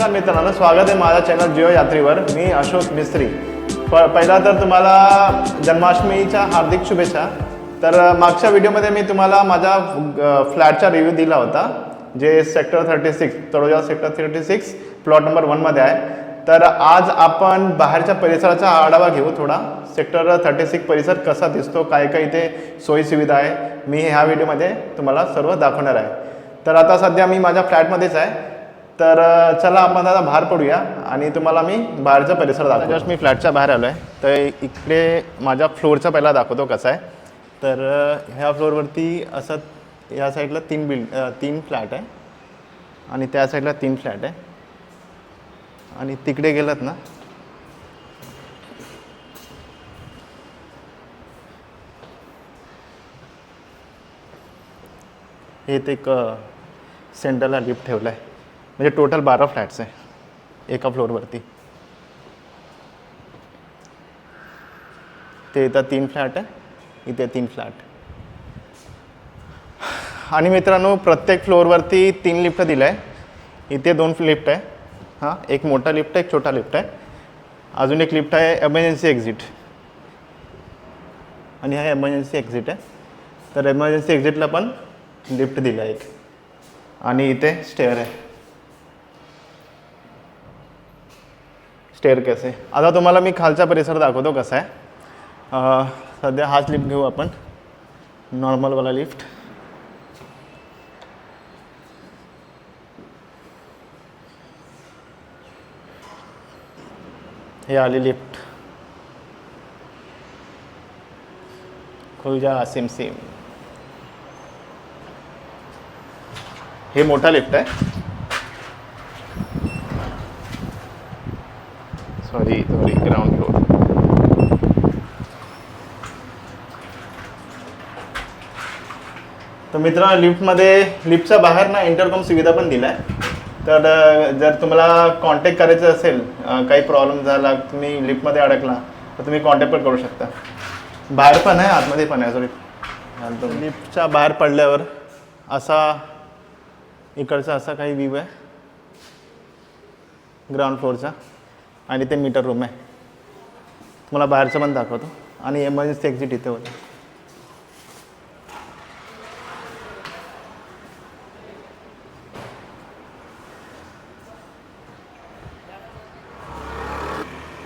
नमस्कार मित्रांनो स्वागत आहे माझ्या चॅनल जिओ यात्रीवर मी अशोक मिस्त्री. प पहिला तर तुम्हाला जन्माष्टमीच्या हार्दिक शुभेच्छा. तर मागच्या व्हिडिओमध्ये मी तुम्हाला माझ्या फ्लॅटचा रिव्ह्यू दिला होता जे sector thirty six Taloja sector thirty six plot number वनमध्ये आहे. तर आज आपण बाहेरच्या परिसराचा आढावा घेऊ थोडा. सेक्टर थर्टी सिक्स परिसर कसा दिसतो काय काय इथे सोयीसुविधा आहे मी ह्या व्हिडिओमध्ये तुम्हाला सर्व दाखवणार आहे. तर आता सध्या मी माझ्या फ्लॅटमध्येच आहे. तर चला आपण आता बाहेर पडूया आणि तुम्हाला मी बाहेरचा परिसर दाखवतो. जस्ट मी फ्लॅटच्या बाहेर आलो आहे तर इकडे माझ्या फ्लोअरचा पहिला दाखवतो कसा आहे. तर ह्या फ्लोअरवरती असं या साईडला तीन बिल्ड तीन फ्लॅट आहे आणि त्या साईडला तीन फ्लॅट आहे. आणि तिकडे गेलात ना हे ते एक सेंटरला लिफ्ट ठेवलं आहे म्हणजे टोटल बारा फ्लॅट्स आहे एका फ्लोअरवरती ते इथं तीन फ्लॅट आहे इथे तीन फ्लॅट आणि मित्रांनो प्रत्येक फ्लोअरवरती तीन लिफ्ट दिलं आहे इथे दोन लिफ्ट आहे हां एक मोठा लिफ्ट आहे एक छोटा लिफ्ट आहे अजून एक लिफ्ट आहे एमर्जन्सी एक्झिट आणि हा एमर्जन्सी एक्झिट आहे तर एमर्जन्सी एक्झिटला पण लिफ्ट दिला एक। आणि इथे स्टेअर आहे स्टेअर केस आहे. आता तुम्हाला मी खालचा परिसर दाखवतो कसा आहे. सध्या हाच लिफ्ट घेऊ आपण. नॉर्मलवाला लिफ्ट हे आली लिफ्ट खुल जा सिम सिम. हे मोठा लिफ्ट आहे. सॉरी सॉरी ग्राउंड फ्लोअर तर मित्र लिफ्टमध्ये लिफ्टच्या बाहेर ना इंटरकॉम सुविधा पण दिला आहे तर जर तुम्हाला कॉन्टॅक्ट करायचं असेल काही प्रॉब्लेम झाला तुम्ही लिफ्टमध्ये अडकला तर तुम्ही कॉन्टॅक्ट पण करू शकता. बाहेर पण आहे आतमध्ये पण आहे सॉरी लिफ्टच्या बाहेर पडल्यावर असा इकडचा असा काही व्ह्यू आहे. ग्राउंड फ्लोअरचा आणि ते मीटर रूम आहे. तुम्हाला बाहेरचं पण दाखवतो. आणि एमर्जन्सी एक्झिट इथे होतं.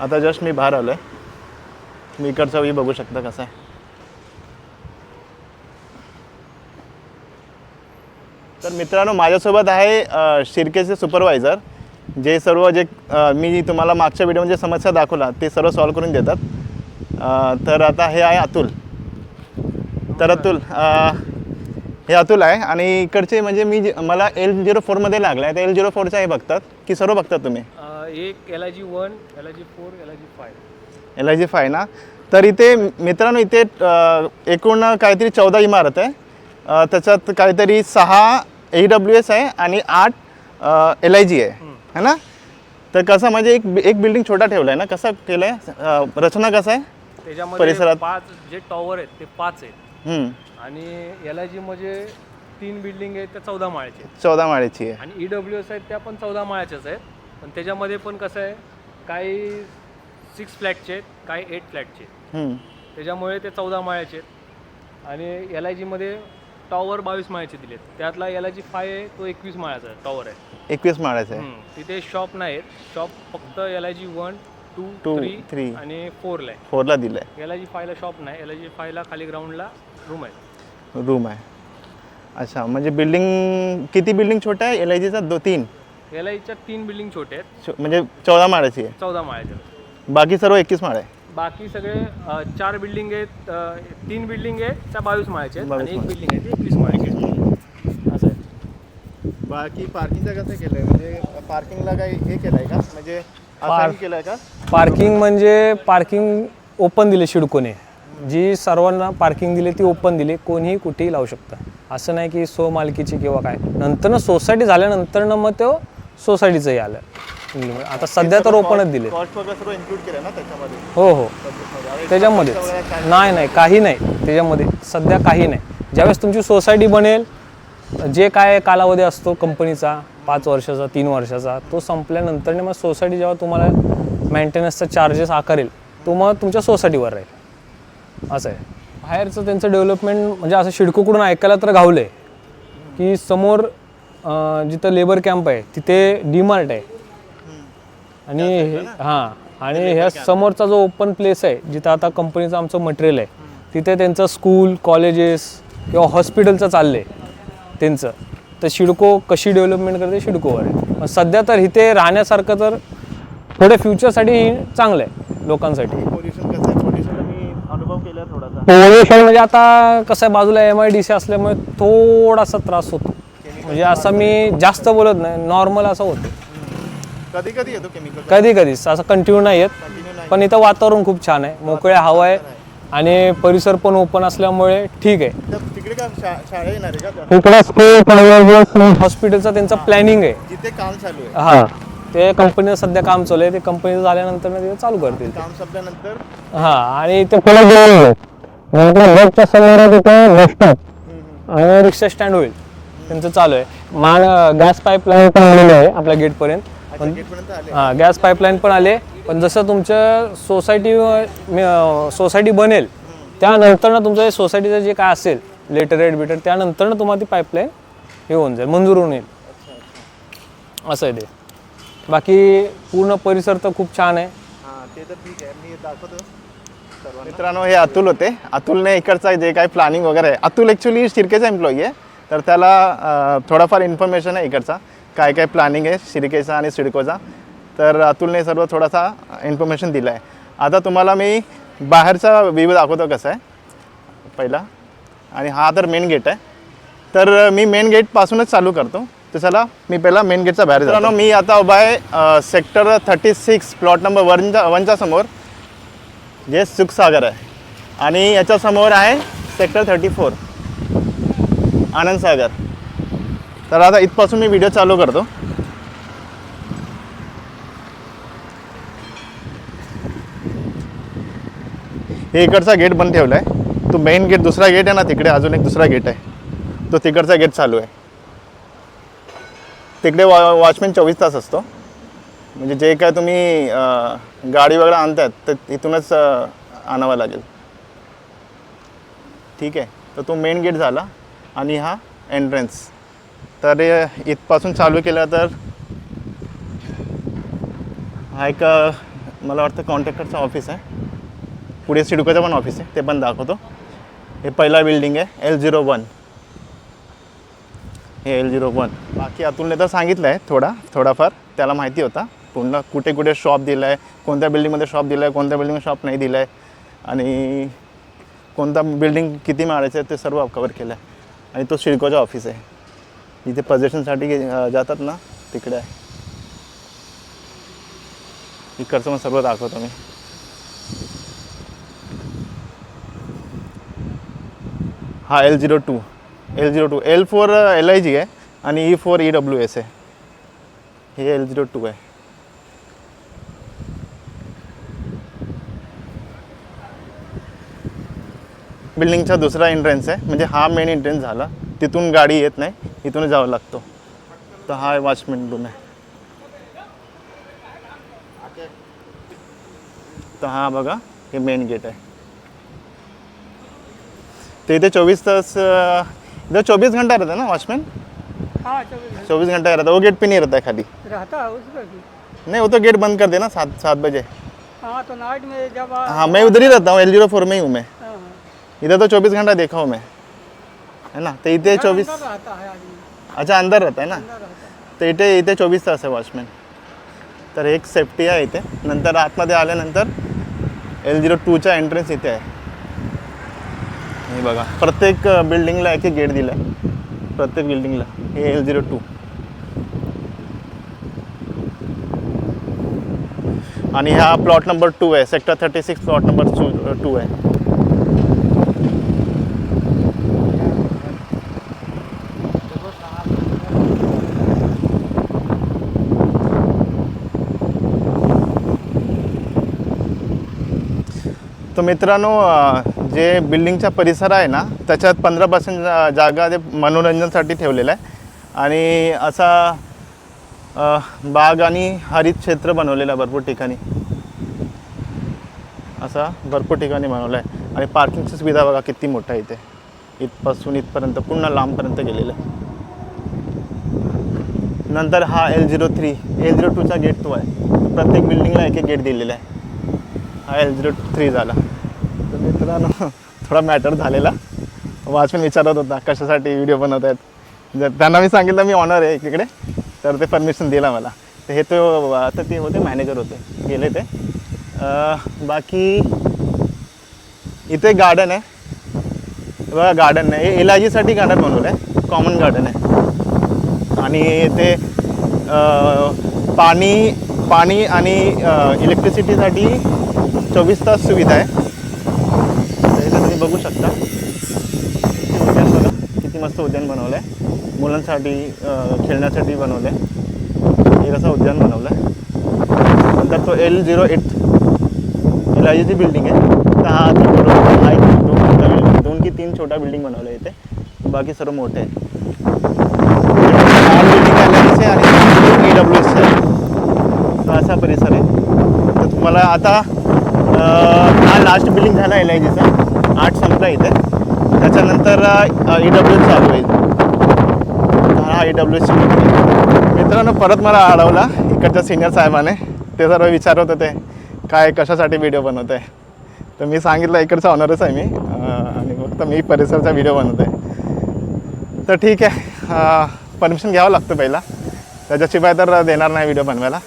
आता जस्ट मी बाहेर आलो आहे मी इकडचा व्ह्यू बघू शकता कसा आहे. तर मित्रांनो माझ्यासोबत आहे शिर्केचे सुपरवायझर जे सर्व जे मी तुम्हाला मागच्या व्हिडिओमध्ये समस्या दाखवला ते सर्व सॉल्व करून देतात. तर आता हे आहे अतुल. तर अतुल हे अतुल आहे आणि इकडचे म्हणजे मी जे- मला एल झिरो फोरमध्ये लागला आहे तर एल झिरो फोरचं हे बघतात की सर्व बघतात तुम्ही? एक L I G one L I G four L I G five L I G five ना? तर इथे मित्रांनो इथे एकूण काहीतरी चौदा इमारत आहे. त्याच्यात काहीतरी सहा ए डब्ल्यू एस आहे आणि आठ एल आय जी आहे. है ना? तर कसं म्हणजे एक एक बिल्डिंग छोटा ठेवला आहे ना? कसं केलं आहे रचना कसं आहे? त्याच्यामध्ये परिसरात? पाच जे टॉवर आहेत ते पाच आहेत. हम्म, आणि एल आय जी मध्ये तीन बिल्डिंग आहेत त्या चौदा माळ्याचे आहेत. चौदा माळ्याची आहे. आणि ई डब्ल्यू एस आहेत त्या पण चौदा माळ्याच्याच आहेत. पण त्याच्यामध्ये पण कसं आहे काही सिक्स फ्लॅटचे आहेत काही एट फ्लॅटचे आहेत. हम्म, त्याच्यामुळे ते चौदा माळ्याचे आहेत. आणि एल आय जीमध्ये टॉवर बावीस माळ्याचे दिलेत. त्यातला एल आय जी फाय आहे तो एकवीस माळ्याचा टॉवर आहे. एकवीस माळ्याचं आहे. हम्म. तिथे शॉप नाहीत. शॉप फक्त L I G one two Two, three three. आणि फोरला आहे. फोरला दिलं आय जी फायला शॉप नाही एल आय जी फायला खाली ग्राउंडला रूम आहे. रूम आहे. अच्छा म्हणजे बिल्डिंग किती बिल्डिंग छोटा आहे? एल आय जीचा दो तीन. एल आयच्या तीन बिल्डिंग छोटे आहेत. छो- म्हणजे चौदा माळ्याची आहे. चौदा माळ्याच्या बाकी सर्व एकवीस माळ आहे. बाकी सगळे अ, चार बिल्डिंग आहेत अ, तीन बिल्डिंग आहेत त्या बावीस माळ्याच्या आहेत 22 आणि एक. बिल्डिंग आहे ती एकवीस माळ्याची आहे. असं आहे. बाकी पार्किंगचं कसं केलंय? म्हणजे पार्किंगला काही हे केलंय का? म्हणजे पार- असं केलंय का? पार्किंग म्हणजे पार्किंग ओपन दिले शिडकोने. जी सर्वांना पार्किंग दिली ती ओपन दिली. कोणीही कुठेही लावू शकतं. असं नाही की सो मालकीची किंवा काय. नंतरनं सोसायटी झाल्यानंतरनं मग तो सोसायटीचंही आलं. आता सध्या तर ओपनच दिले कॉस्ट वगैरे सर्व इन्क्लूड केलं ना त्याच्यामध्ये? हो हो. त्याच्यामध्येच नाही नाही काही नाही. त्याच्यामध्ये सध्या काही नाही. ज्यावेळेस तुमची सोसायटी बनेल जे काय कालावधी असतो कंपनीचा पाच वर्षाचा तीन वर्षाचा तो संपल्यानंतर मग सोसायटी जेव्हा तुम्हाला मेंटेनन्सचा चार्जेस आकारेल तो मग तुमच्या सोसायटीवर राहील. असं आहे. बाहेरचं त्यांचं डेव्हलपमेंट म्हणजे असं शिडकोकडून ऐकायला तर घावलं आहे की समोर जिथं लेबर कॅम्प आहे तिथे डीमार्ट आहे. आणि हे- आणि ह्या समोरचा जो ओपन प्लेस आहे जिथं आता कंपनीचं आमचं मटेरियल आहे तिथे त्यांचं स्कूल कॉलेजेस किंवा हॉस्पिटलचं चाललं आहे त्यांचं. तर शिडको कशी डेव्हलपमेंट करते? शिडकोवर आहे. सध्या तर इथे राहण्यासारखं तर थोड्या फ्युचरसाठी चांगलं आहे? लोकांसाठी पोल्युशन म्हणजे आता कसं आहे बाजूला एम आय डी सी असल्यामुळे थोडासा त्रास होतो. म्हणजे असं मी जास्त बोलत नाही नॉर्मल असं होतं. कधी कधी येतो केमिकल कधी कधीच असं कंटिन्यू नाही येत. पण इथं वातावरण खूप छान आहे. मोकळ्या हवा आहे आणि परिसर पण ओपन असल्यामुळे ठीक आहे. तिकडे का शा- शाळा येणार आहे का इकडे स्कूल हॉस्पिटलचं त्यांचं प्लॅनिंग आहे. जिथे काम चालू आहे. हा. ते कंपनीचं सध्या काम चालू आहे. ते कंपनीचं झाल्यानंतर ना ते चालू करतील काम संपल्यानंतर? हा. आणि ते पुढे गेटच्या समोर तिथे बस स्टॉप आणि रिक्षा स्टँड होईल. त्यांचं चालू आहे. मान गॅस पाईपलाईन पण आलेली आहे आपल्या गेटपर्यंत पण हा गॅस पाईपलाईन पण आले. पण जसं तुमचं सोसायटी सोसायटी बनेल त्यानंतर ना तुमचं सोसायटीचं जे काय असेल लेटर रेट बिटर त्यानंतर ना तुम्हाला ती पाईपलाईन हे होऊन जाईल मंजूर होऊन येईल. असं आहे ते. बाकी पूर्ण परिसर तर खूप छान आहे. हां ते तर ठीक आहे. मी दाखवतो मित्रांनो हे अतुल होते. अतुलने इकडचा जे काही प्लॅनिंग वगैरे आहे अतुल ॲक्च्युली शिर्केचा एम्प्लॉई आहे. तर त्याला थोडाफार इन्फॉर्मेशन आहे इकडचा. काय काय प्लॅनिंग आहे शिर्केचा आणि सिडकोचा. तर अतुलने सर्व थोडासा इन्फॉर्मेशन दिलं आहे आता तुम्हाला मी बाहेरचा व्ह्यू दाखवतो कसं आहे. पहिला. आणि हा तर मेन गेट आहे. तर मी मेन गेटपासूनच चालू करतो. तर चला मी पहिला मेन गेटचा बाहेर जातो. मी आता उभा आहे sector thirty six plot number वनच्या वनच्या समोर. जे सुखसागर आहे. आणि याच्यासमोर आहे सेक्टर थर्टी फोर आनंदसागर तर आता इथपासून मी व्हिडिओ चालू करतो. हे इकडचा गेट बंद ठेवला आहे तो मेन गेट दुसरा गेट आहे ना तिकडे अजून एक दुसरा गेट आहे. तो तिकडचा गेट चालू आहे. तिकडे वॉ वॉचमॅन चोवीस तास असतो. म्हणजे जे काय तुम्ही गाडी वगैरे आणतात तर तिथूनच आणावं लागेल. ठीक आहे? तर तो मेन गेट झाला. आणि हा एंट्रन्स तर इथपासून चालू केलं तर हा एक मला वाटतं कॉन्ट्रॅक्टरचं ऑफिस आहे. पुढे सिडकोचं पण ऑफिस आहे ते पण दाखवतो. हे पहिला बिल्डिंग आहे एल झिरो वन हे एल झिरो वन बाकी अतुलने तर सांगितलं आहे थोडा थोडाफार त्याला माहिती होता. पूर्ण कुठे कुठे शॉप दिला आहे कोणत्या बिल्डिंगमध्ये शॉप दिला आहे कोणत्या बिल्डिंगमध्ये शॉप नाही दिला आहे आणि कोणता बिल्डिंग किती मारायचं आहे ते सर्व कवर केलं आहे आणि तो सिडकोचा ऑफिस आहे. जिथे पजेशनसाठी जातात ना तिकडे आहे. इकडचं मग सर्व दाखवतो मी. हा L zero two L zero two L four L I G आहे आणि E four E W S आहे. हे एल झिरो टू आहे. बिल्डिंगचा दुसरा एंट्रन्स आहे. म्हणजे हा मेन एंट्रन्स झाला. तिथून गाडी येत नाही. इथून जावं लागतो तर हा वॉचमॅन रूम आहे तर हा बघा हे मेन गेट आहे तो इथे चौबीस तास इधर चौबीस घंटा रहता है ना वॉचमैन? हाँ चौबीस घंटा। रहता है। वो गेट पे नहीं रहता है खाली। रहता है उसका नहीं वो तो गेट बंद कर देना सात सात बजे। हाँ तो नाइट में जब हाँ मैं उधर ही रहता हूँ एल ज़ीरो फोर में ही हूँ मैं। हाँ, हाँ। इधर तो चौबीस घंटा देखा हूँ मैं। है ना? तो इथे चौबीस अच्छा अंदर रहता है ना? तर इथे इथे चोवीस तास आहे वॉचमॅन. तर एक सेफ्टी आहे इथे. नंतर आतमध्ये आल्यानंतर एल झिरो टूचा एंट्रन्स इथे आहे. हे बघा. प्रत्येक बिल्डिंगला एक एक गेट दिला आहे प्रत्येक बिल्डिंगला हे एल झिरो टू आणि हा प्लॉट नंबर टू आहे. Sector thirty six plot number two two आहे. तर मित्रांनो जे बिल्डिंगचा परिसर आहे ना त्याच्यात पंधरा पर्सेंट जागा ते मनोरंजनासाठी ठेवलेला आहे. आणि असा बाग आणि हरित क्षेत्र बनवलेलं आहे भरपूर ठिकाणी. असा भरपूर ठिकाणी बनवलं आहे. आणि पार्किंगची सुविधा बघा किती मोठा आहे इथे. इथपासून इथपर्यंत पूर्ण लांबपर्यंत गेलेलं आहे. नंतर हा L zero three L zero टूचा gate तो आहे. प्रत्येक बिल्डिंगला एक एक गेट दिलेला आहे. हा एल झिरो थ्री झाला. तर मित्रांनो थोडा मॅटर झालेला. वाचून विचारत होता कशासाठी व्हिडिओ बनवत आहेत? जर त्यांना मी सांगितलं मी ऑनर आहे इकडे. तर ते परमिशन दिला मला. तर हे तो आता ते होते मॅनेजर होते. गेले ते. बाकी इथे गार्डन आहे. बघा गार्डन आहे एल गार्डन बनवलं आहे कॉमन गार्डन आहे. आणि ते पाणी पाणी आणि इलेक्ट्रिसिटीसाठी चोवीस तास सुविधा तर इथे तुम्ही बघू शकता. हे उद्यान मस्त उद्यान बनवलं आहे मुलांसाठी अ, खेळण्यासाठी बनवलं आहे एक उद्यान बनवलं आहे नंतर तो L zero eight L I जीची बिल्डिंग आहे. तर हा आता हा दोन की तीन छोटा बिल्डिंग बनवलं आहे इथे. बाकी सर्व मोठे आहे बिल्डिंग आहे आणि ई डब्ल्यू तर असा परिसर आहे. तर तुम्हाला आता हा लास्ट बिलिंग झाला एल आय जीचा आठ संपला इथे. त्याच्यानंतर ई डब्ल्यू एस चालू होईल. हा ई डब्ल्यू सी मित्रांनो परत मला अडवला इकडच्या सिनियर साहेबाने. ते सर्व विचारत होते काय कशासाठी व्हिडिओ बनवत आहे तर मी सांगितलं इकडचा ऑनरच आहे मी. आणि फक्त मी परिसरचा व्हिडिओ बनवतो आहे तर ठीक आहे. परमिशन घ्यावं लागतं पहिला. त्याच्याशिवाय तर देणार नाही व्हिडिओ बनवायला.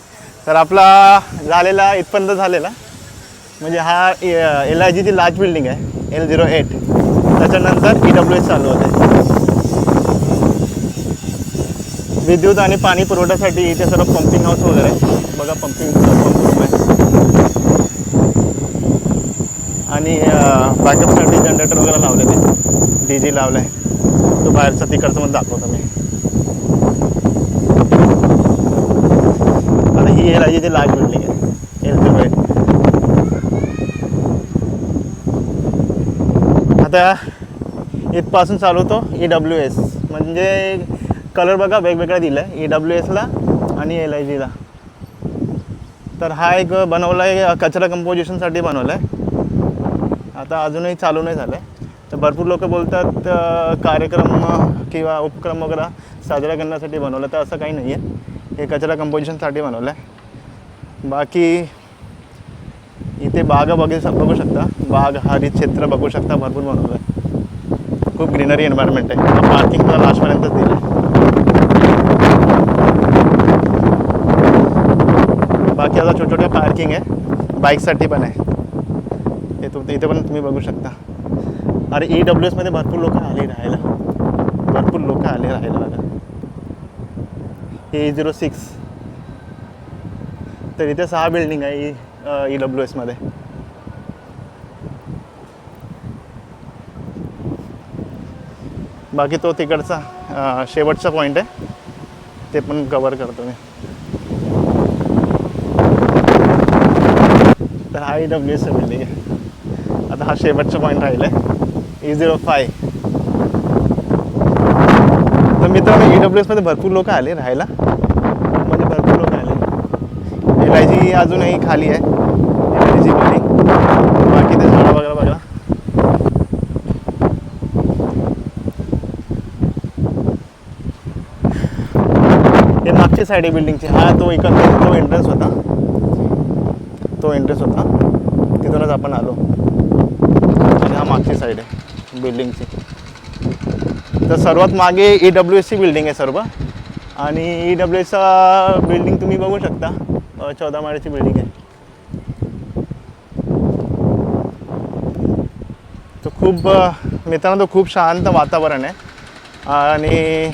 तर आपला झालेला इथपर्यंत झालेला. म्हणजे हा एल आय जीची लार्ज बिल्डिंग आहे एल झिरो एट त्याच्यानंतर ई डब्ल्यू एस चालू होते. विद्युत आणि पाणी पुरवठ्यासाठी इथे सर्व पंपिंग हाऊस वगैरे. आहे. बघा पंपिंग पंप रूम आहे. आणि बॅकअपसाठी जनरेटर वगैरे लावलेले डी जी लावलं आहे तो बाहेरचा तिकडचं पण दाखवतो मी. आता ही एल आय लार्ज बिल्डिंग आहे एल झिरो एट आता इथपासून चालू होतो ई डब्ल्यू एस म्हणजे कलर बघा वेगवेगळा दिला आहे ई डब्ल्यू एसला आणि एल आय जीला तर हा एक बनवला आहे कचरा कंपोजिशनसाठी बनवला आहे आता अजूनही चालू नाही झालं आहे तर भरपूर लोक बोलतात कार्यक्रम किंवा उपक्रम वगैरे साजरा करण्यासाठी बनवलं तर असं काही नाही आहे हे कचरा कंपोजिशनसाठी बनवलं आहे बाकी ते बागा बघे बघू शकता. बाग हरित क्षेत्र बघू शकता भरपूर बनवलं आहे खूप ग्रीनरी एन्व्हायरमेंट आहे. पार्किंग तुला लास्टपर्यंतच दिलं आहे बाकी आता छोटे पार्किंग आहे. बाईकसाठी पण आहे. ते तुम इथे पण तुम्ही बघू शकता. अरे ई डब्ल्यू एसमध्ये भरपूर लोक आले राहायला. भरपूर लोक आले राहायला बघा. ए झिरो सिक्स तर इथे सहा बिल्डिंग आहे. ई डब्ल्यू एसमध्ये बाकी तो तिकडचा शेवटचा पॉईंट आहे. ते पण कवर करतो मी. तर हा ई डब्ल्यू एस बिल्डिंग आहे म्हणजे. आता हा शेवटचा पॉईंट राहिला आहे ई झिरो फाय तर मित्रांनो ई डब्ल्यू एसमध्ये भरपूर लोक आले राहायला. आले जी अजूनही खाली आहे. एल बिल्डिंग बाकी ते झाडं बघा बघा. हे मागची साईड आहे बिल्डिंगची हा तो इकडे तो एंट्रन्स होता. तो एंट्रन्स होता. तिथूनच आपण आलो. हा मागची साईड आहे बिल्डिंगची तर सर्वात मागे ई डब्ल्यू एसची बिल्डिंग आहे सर्व. आणि ई डब्ल्यू एसचा बिल्डिंग तुम्ही बघू शकता. चौदा माळ्याची बिल्डिंग आहे. तो खूप मित्रांनो तो खूप शांत वातावरण आहे. आणि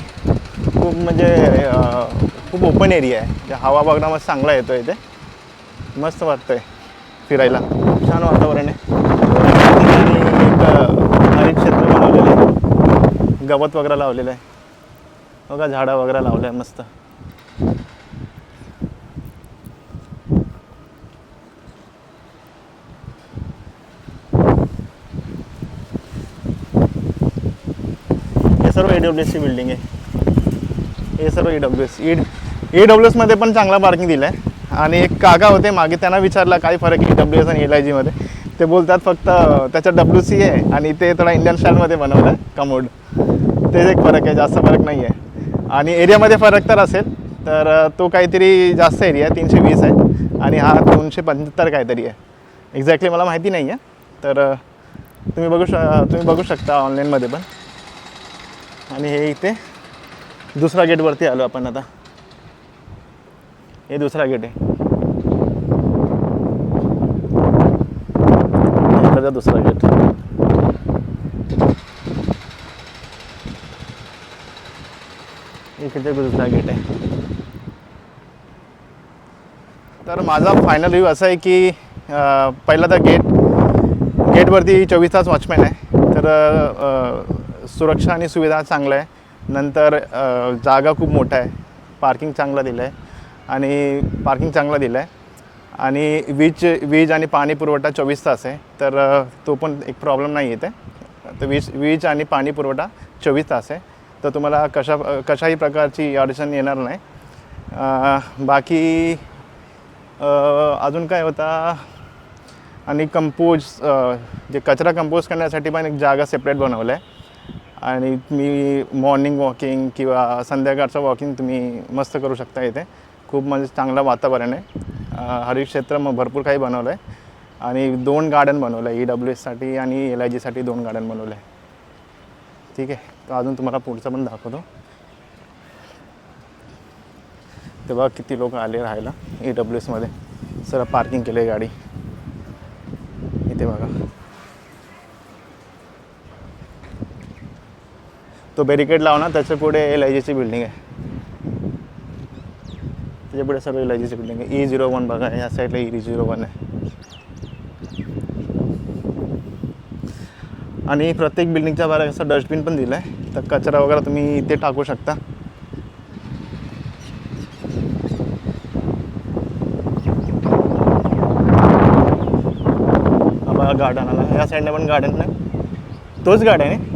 खूप म्हणजे खूप ओपन एरिया आहे. म्हणजे हवा बघणं मस्त चांगला येतो इथे. मस्त वाटतंय फिरायला. छान वातावरण आहे. एक हरित क्षेत्र बनवलेलं आहे. गवत वगैरे लावलेलं आहे. बघा झाडं वगैरे लावलं आहे मस्त. डब्ल्यू एसची बिल्डिंग आहे. हे सर्व E W S E e- E W एसमध्ये पण चांगला पार्किंग दिला आहे आणि एक काका होते मागे त्यांना विचारला काय फरक आहे डब्ल्यू एस आणि एल आय जीमध्ये ते बोलतात फक्त त्याच्यात डब्ल्यू सी आहे आणि ते थोडा इंडियन स्टाईलमध्ये बनवलं आहे कमोड. तेच एक फरक आहे जास्त फरक नाही आहे आणि एरियामध्ये फरक तर असेल तर तो काहीतरी जास्त एरिया आहे तीनशे वीस आहे. आणि हा दोनशे पंच्याहत्तर काहीतरी आहे. एक्झॅक्टली मला माहिती नाही आहे तर तुम्ही बघू श तुम्ही बघू शकता ऑनलाईनमध्ये पण. आणि हे इथे दुसरा गेटवरती आलो आपण आता. हे दुसरा गेट आहे. दुसरा गेट इकडे दुसरा गेट आहे. तर माझा फायनल व्ह्यू असा आहे की पहिला तर गेट गेटवरती चोवीस तास वॉचमॅन आहे. तर सुरक्षा आणि सुविधा चांगलं आहे. नंतर जागा खूप मोठा आहे. पार्किंग चांगलं दिलं आहे आणि पार्किंग चांगलं दिलं आहे आणि वीज वीज आणि पाणी पुरवठा चोवीस तास आहे. तर तो पण एक प्रॉब्लेम नाही येते तर वीज वीज आणि पाणी पुरवठा चोवीस तास आहे. तर तुम्हाला कशा कशाही प्रकारची अडचण येणार नाही. बाकी अजून काय होता? आणि कंपोज जे कचरा कंपोज करण्यासाठी पण एक जागा सेपरेट बनवलं आहे. आणि मी मॉर्निंग वॉकिंग किंवा संध्याकाळचं वॉकिंग तुम्ही मस्त करू शकता इथे. खूप म्हणजे चांगलं वातावरण आहे. हरिक्षेत्र मग भरपूर काही बनवलं आहे आणि दोन गार्डन बनवलं आहे ई डब्ल्यू एससाठी आणि एल आय जीसाठी दोन गार्डन बनवलं आहे ठीक आहे. तर अजून तुम्हाला पुढचं पण दाखवतो. तेव्हा किती लोक आले राहायला ई डब्ल्यू एसमध्ये सर पार्किंग केलं आहे गाडी. इथे बघा. तो बॅरिकेड लावणार त्याच्या पुढे एल आय जीची बिल्डिंग आहे. त्याच्या पुढे सर्व एल आय जीची बिल्डिंग आहे. ई झिरो वन बघा या साईडला ई झिरो वन आहे. आणि प्रत्येक बिल्डिंगच्या बाहेर असं डस्टबिन पण दिलं आहे तर कचरा वगैरे तुम्ही इथे टाकू शकता. गार्डन आला. या साईडला पण गार्डन नाही. तोच गार्डन आहे.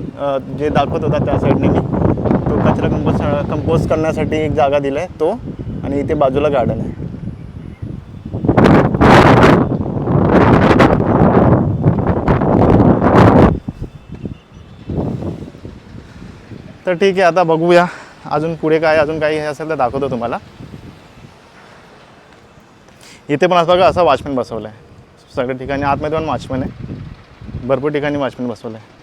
जे दाखवत होता त्या साईडने मी तो कचरा कंपोज कंपोज करण्यासाठी एक जागा दिला आहे तो आणि इथे बाजूला गार्डन आहे. तर ठीक आहे आता बघूया अजून पुढे काय अजून काही हे असेल तर दाखवतो तुम्हाला. इथे पण असं बघा असं वॉचमॅन बसवलं आहे सगळ्या ठिकाणी आतमध्ये पण वॉचमॅन आहे. भरपूर ठिकाणी वॉचमॅन बसवलं आहे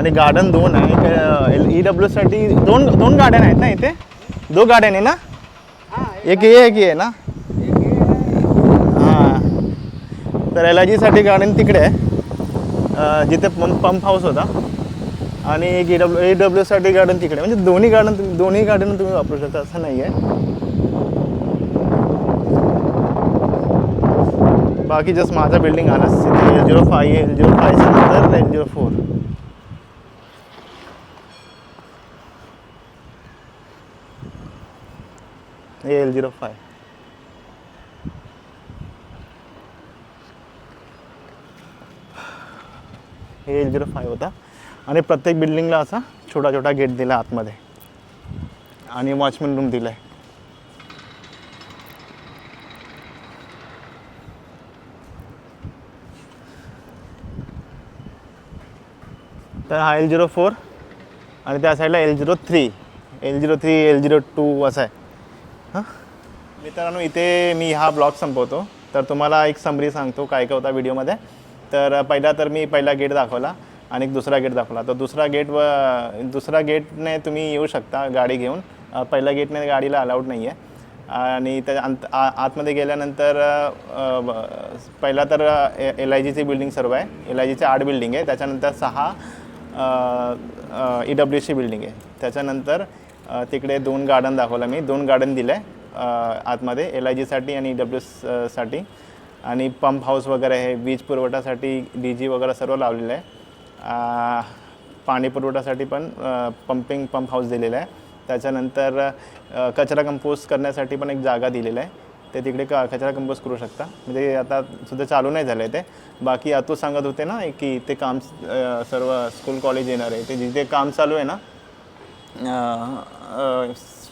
आणि गार्डन दोन आहे. ई डब्ल्यूसाठी दोन दोन गार्डन आहेत ना इथे? दो गार्डन आहे ना? एक हे एक आहे ना? हां. तर एल आय जीसाठी गार्डन तिकडे आहे. जिथे पंप पंप हाऊस होता. आणि एक ई डब्ल्यू ए डब्ल्यूसाठी गार्डन तिकडे. म्हणजे दोन्ही गार्डन तुम्ही दोन्ही गार्डन तुम्ही वापरू शकता असं नाही आहे बाकी जस्ट माझा बिल्डिंग आलाच L zero five L zero फायच्या नंतर एल झिरो फोर हे एल झिरो फाय हे एल झिरो फाय होता. आणि प्रत्येक बिल्डिंगला असा छोटा छोटा गेट दिला आतमध्ये. आणि वॉचमॅन रूम दिला आहे तर हा एल झिरो फोर आणि त्या साईडला L zero three L zero three L zero two असं आहे. हां? मित्रांनो इथे मी हा ब्लॉग संपवतो. तर तुम्हाला एक समरी सांगतो काय काय होता व्हिडिओमध्ये. तर पहिला तर मी पहिला गेट दाखवला आणि एक दुसरा गेट दाखवला. तर दुसरा गेट व दुसरा गेटने तुम्ही येऊ शकता गाडी घेऊन. पहिल्या गेटने गाडीला अलाउड नाही आहे आणि त्या अंत आ- आतमध्ये गेल्यानंतर पहिला तर एल आय जीची बिल्डिंग सर्व आहे. एल आय जीची आठ बिल्डिंग आहे. त्याच्यानंतर सहा ई डब्ल्यूची बिल्डिंग आहे. त्याच्यानंतर तिकडे दोन गार्डन दाखवलं मी. दोन गार्डन दिलं आहे आतमध्ये एल आय जीसाठी आणि डब्ल्यू साठी. आणि पंप हाऊस वगैरे आहे वीज पुरवठासाठी डी जी वगैरे सर्व लावलेलं आहे. पाणी पुरवठासाठी पण पंपिंग पंप हाऊस दिलेला आहे. त्याच्यानंतर कचरा कंपोस्ट करण्यासाठी पण एक जागा दिलेला आहे. ते तिकडे क कचरा कंपोस्ट करू शकता. म्हणजे आता सुद्धा चालू नाही झालं आहे ते. बाकी अतू सांगत होते ना की ते काम सर्व स्कूल कॉलेज येणार आहे. ते जिथे काम चालू आहे ना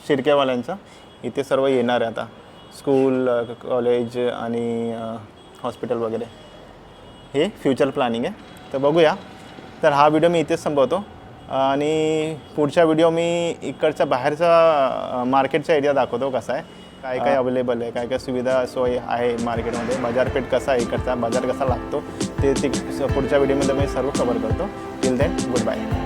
शिरकेवाल्यांचं. इथे सर्व येणार आहे आता. स्कूल कॉलेज आणि हॉस्पिटल वगैरे. हे फ्युचर प्लॅनिंग आहे. तर बघूया. तर हा व्हिडिओ मी इथेच संपवतो. आणि पुढच्या व्हिडिओ मी इकडच्या बाहेरचा मार्केटचा एरिया दाखवतो कसा आहे. काय काय अवेलेबल आहे काय काय सुविधा सोय आहे मार्केटमध्ये बाजारपेठ कसा आहे इकडचा बाजार कसा लागतो ते ते पुढच्या व्हिडिओमध्ये मी सर्व कवर करतो. Till then good bye